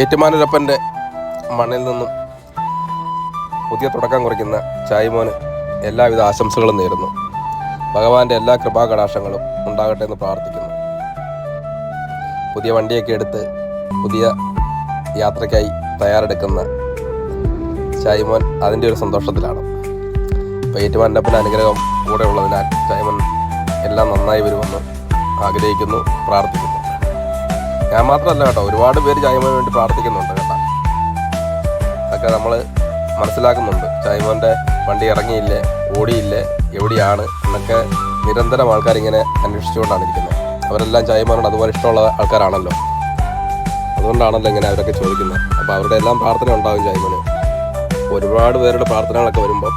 ഏറ്റുമാനൂരപ്പന്റെ മണ്ണിൽ നിന്നും പുതിയ തുടക്കം കുറിക്കുന്ന ചായ്മോന് എല്ലാവിധ ആശംസകളും നേരുന്നു. ഭഗവാന്റെ എല്ലാ കൃപാകടാശങ്ങളും ഉണ്ടാകട്ടെ എന്ന് പ്രാർത്ഥിക്കുന്നു. പുതിയ വണ്ടിയൊക്കെ എടുത്ത് പുതിയ യാത്രയ്ക്കായി തയ്യാറെടുക്കുന്ന ചായ്മോൻ അതിന്റെ ഒരു സന്തോഷത്തിലാണ്. അപ്പോൾ ഏറ്റുമാനപ്പന്റെ അനുഗ്രഹം കൂടെ ഉള്ളതിനാൽ ചായ്മോൻ എല്ലാം നന്നായി വരുമെന്ന് ആഗ്രഹിക്കുന്നു പ്രാർത്ഥിക്കുന്നു. ഞാൻ മാത്രമല്ല കേട്ടോ ഒരുപാട് പേര് ചായ്മോന് വേണ്ടി പ്രാർത്ഥിക്കുന്നുണ്ട് കേട്ടോ. അതൊക്കെ നമ്മൾ മനസ്സിലാക്കുന്നുണ്ട്. ചായ്മോന്റെ വണ്ടി ഇറങ്ങിയില്ലേ ഓടിയില്ലേ എവിടെയാണ് എന്നൊക്കെ നിരന്തരം ആൾക്കാരിങ്ങനെ അന്വേഷിച്ചുകൊണ്ടാണ് ഇരിക്കുന്നത്. അവരെല്ലാം ചായ്മോനോട് അതുപോലെ ഇഷ്ടമുള്ള ആൾക്കാരാണല്ലോ. അതുകൊണ്ടാണല്ലോ ഇങ്ങനെ അവരൊക്കെ ചോദിക്കുന്നത്. അപ്പോൾ അവരുടെ എല്ലാം പ്രാർത്ഥന ഉണ്ടാകും ചായ്മോന്. ഒരുപാട് പേരുടെ പ്രാർത്ഥനകളൊക്കെ വരുമ്പോൾ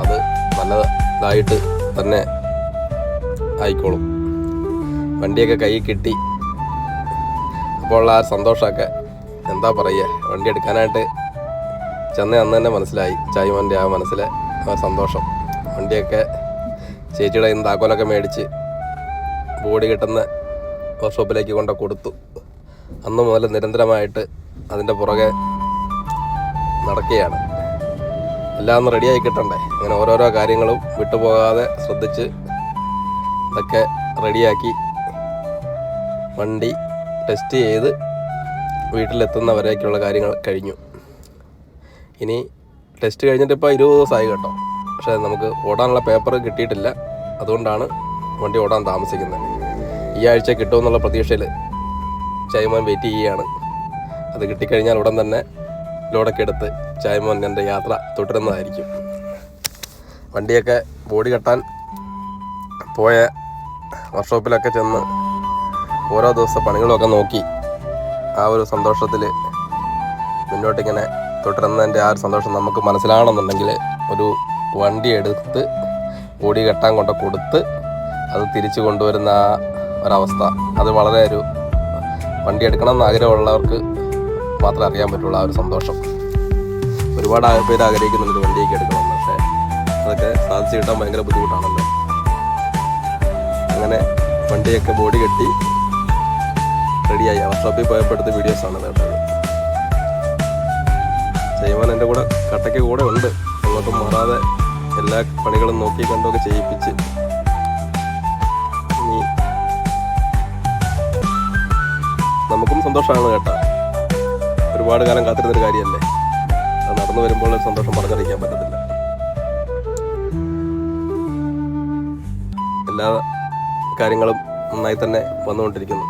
അത് നല്ലതായിട്ട് തന്നെ ആയിക്കോളും. വണ്ടിയൊക്കെ കയ്യിൽ കിട്ടി. അപ്പോൾ ഉള്ള ആ സന്തോഷമൊക്കെ എന്താ പറയുക? വണ്ടി എടുക്കാനായിട്ട് ചെന്ന അന്ന് തന്നെ മനസ്സിലായി. ചായ്മോന്റെ ആ മനസ്സിലെ ആ സന്തോഷം. വണ്ടിയൊക്കെ ചേച്ചിയുടെ ഇന്ന് താക്കോലൊക്കെ മേടിച്ച് ബോഡി കിട്ടുന്ന വർക്ക്ഷോപ്പിലേക്ക് കൊണ്ട് കൊടുത്തു. അന്ന് മുതൽ നിരന്തരമായിട്ട് അതിന്റെ പുറകെ നടക്കുകയാണ്. എല്ലാം റെഡിയായി കിട്ടണ്ടേ? അങ്ങനെ ഓരോരോ കാര്യങ്ങളും വിട്ടുപോകാതെ ശ്രദ്ധിച്ച് ഇതൊക്കെ റെഡിയാക്കി വണ്ടി ടെസ്റ്റ് ചെയ്ത് വീട്ടിലെത്തുന്നവരേക്കുള്ള കാര്യങ്ങൾ കഴിഞ്ഞു. ഇനി ടെസ്റ്റ് കഴിഞ്ഞിട്ട് ഇപ്പോൾ ഇരുപത് ദിവസമായി കേട്ടോ. പക്ഷേ നമുക്ക് ഓടാനുള്ള പേപ്പർ കിട്ടിയിട്ടില്ല. അതുകൊണ്ടാണ് വണ്ടി ഓടാൻ താമസിക്കുന്നത്. ഈ ആഴ്ച കിട്ടുമെന്നുള്ള പ്രതീക്ഷയിൽ ചായ്മോൻ വെയിറ്റ് ചെയ്യുകയാണ്. അത് കിട്ടിക്കഴിഞ്ഞാൽ ഉടൻ തന്നെ ലോഡൊക്കെ എടുത്ത് ചായ്മോൻ എന്റെ യാത്ര തുടരുന്നതായിരിക്കും. വണ്ടിയൊക്കെ ബോഡി കെട്ടാൻ പോയ വർക്ക്ഷോപ്പിലൊക്കെ ചെന്ന് ഓരോ ദിവസത്തെ പണികളൊക്കെ നോക്കി ആ ഒരു സന്തോഷത്തിൽ മുന്നോട്ടിങ്ങനെ തുടരുന്നതിന്റെ ആ ഒരു സന്തോഷം നമുക്ക് മനസ്സിലാകണമെന്നുണ്ടെങ്കിൽ ഒരു വണ്ടി എടുത്ത് ഓടി കെട്ടാൻ കൊണ്ട് കൊടുത്ത് അത് തിരിച്ചു കൊണ്ടുവരുന്ന ആ ഒരവസ്ഥ. അത് വളരെ ഒരു വണ്ടി എടുക്കണം എന്ന് ആഗ്രഹമുള്ളവർക്ക് മാത്രമേ അറിയാൻ പറ്റുള്ളൂ ആ ഒരു സന്തോഷം. ഒരുപാട് പേര് ആഗ്രഹിക്കുന്നുണ്ട് വണ്ടിയൊക്കെ എടുക്കണം പക്ഷേ അതൊക്കെ സാധിച്ചു കിട്ടാൻ ഭയങ്കര ബുദ്ധിമുട്ടാണല്ലോ. അങ്ങനെ വണ്ടിയൊക്കെ ബോഡി കെട്ടി റെഡിയായി. വർക്ക്ഷോപ്പിൽ പോയപ്പോഴത്തെ വീഡിയോസാണ് നേട്ടത് ചെയ്യുവാൻ എന്റെ കൂടെ കട്ടയ്ക്ക് കൂടെ ഉണ്ട്. അങ്ങോട്ടും മാറാതെ എല്ലാ പണികളും നോക്കി കണ്ടൊക്കെ ചെയ്യിപ്പിച്ച് നമുക്കും സന്തോഷമാണ് കേട്ടാ. ഒരുപാട് കാലം കാത്തിരുന്നൊരു കാര്യമല്ലേ? അത് നടന്നു വരുമ്പോൾ സന്തോഷം പറഞ്ഞറിയിക്കാൻ പറ്റത്തില്ല. എല്ലാ കാര്യങ്ങളും നന്നായി തന്നെ വന്നുകൊണ്ടിരിക്കുന്നു.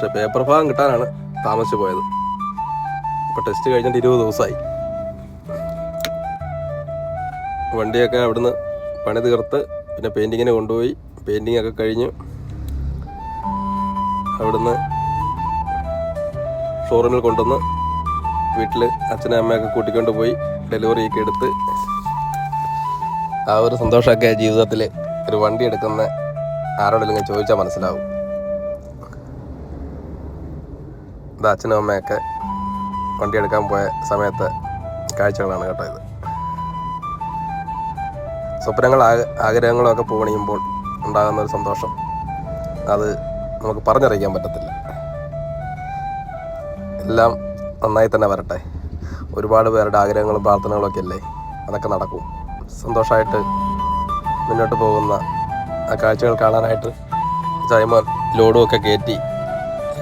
പക്ഷെ പേപ്പർ ഭാഗം കിട്ടാനാണ് താമസിച്ചു പോയത്. ഇപ്പോൾ ടെസ്റ്റ് കഴിഞ്ഞിട്ട് ഇരുപത് ദിവസമായി. വണ്ടിയൊക്കെ അവിടുന്ന് പണി തീർത്ത് പിന്നെ പെയിന്റിങ്ങിന് കൊണ്ടുപോയി. പെയിന്റിങ് ഒക്കെ കഴിഞ്ഞു അവിടുന്ന് ഷോറൂമിൽ കൊണ്ടുവന്ന് വീട്ടിൽ അച്ഛനും അമ്മയൊക്കെ കൂട്ടിക്കൊണ്ട് പോയി ഡെലിവറി ഒക്കെ എടുത്ത് ആ ഒരു സന്തോഷമൊക്കെ ജീവിതത്തിൽ ഒരു വണ്ടി എടുക്കുന്ന ആരോടെങ്കിലും ചോദിച്ചാൽ മനസ്സിലാവും. അച്ഛനും അമ്മയൊക്കെ വണ്ടി എടുക്കാൻ പോയ സമയത്തെ കാഴ്ചകളാണ് കേട്ടോ ഇത്. സ്വപ്നങ്ങൾ ആഗ്ര- ആഗ്രഹങ്ങളും ഒക്കെ പൂവണിയുമ്പോൾ ഉണ്ടാകുന്ന ഒരു സന്തോഷം. അത് നമുക്ക് പറഞ്ഞറിയിക്കാൻ പറ്റത്തില്ല. എല്ലാം നന്നായി തന്നെ വരട്ടെ. ഒരുപാട് പേരുടെ ആഗ്രഹങ്ങളും പ്രാർത്ഥനകളും ഒക്കെ അല്ലേ? അതൊക്കെ നടക്കും. സന്തോഷമായിട്ട് മുന്നോട്ട് പോകുന്ന ആ കാഴ്ചകൾ കാണാനായിട്ട് ചൈമോൻ ലോഡും ഒക്കെ കയറ്റി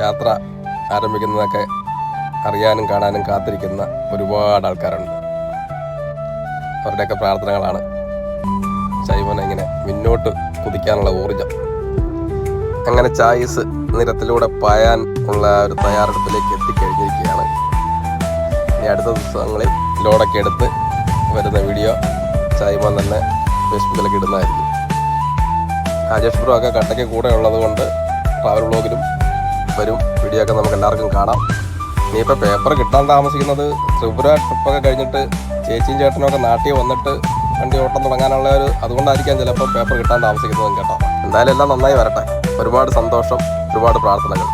യാത്ര ആരംഭിക്കുന്നതൊക്കെ അറിയാനും കാണാനും കാത്തിരിക്കുന്ന ഒരുപാട് ആൾക്കാരുണ്ട്. അവരുടെയൊക്കെ പ്രാർത്ഥനകളാണ് ചൈവനെ ഇങ്ങനെ മുന്നോട്ട് കുതിക്കാനുള്ള ഊർജം അങ്ങനെ ചായസ് നിരത്തിലൂടെ പായാൻ ഉള്ള ഒരു തയ്യാറെടുപ്പിലേക്ക് എത്തിക്കഴിഞ്ഞിരിക്കുകയാണ്. ഇനി അടുത്ത ദിവസങ്ങളിൽ ലോഡൊക്കെ എടുത്ത് വരുന്ന വീഡിയോ ചൈമോൻ തന്നെ ഫേസ്ബുക്കിലൊക്കെ ഇടുന്നതായിരിക്കും. രാജേഷ് ബ്രോ ഒക്കെ കട്ടയ്ക്ക് കൂടെ ഉള്ളത് കൊണ്ട് ട്രാവൽ വ്ളോഗിലും വരും. വീഡിയോ ഒക്കെ നമുക്ക് എല്ലാവർക്കും കാണാം. ഇനിയിപ്പോൾ പേപ്പർ കിട്ടാൻ താമസിക്കുന്നത് ത്രിപുര ട്രിപ്പൊക്കെ കഴിഞ്ഞിട്ട് ചേച്ചിയും ചേട്ടനൊക്കെ നാട്ടിൽ വന്നിട്ട് വണ്ടി ഓട്ടം തുടങ്ങാനുള്ള ഒരു അതുകൊണ്ടായിരിക്കാം ചിലപ്പോൾ പേപ്പർ കിട്ടാൻ താമസിക്കുന്നതും കേട്ടോ. എന്തായാലും എല്ലാം നന്നായി വരട്ടെ. ഒരുപാട് സന്തോഷം ഒരുപാട് പ്രാർത്ഥനകൾ.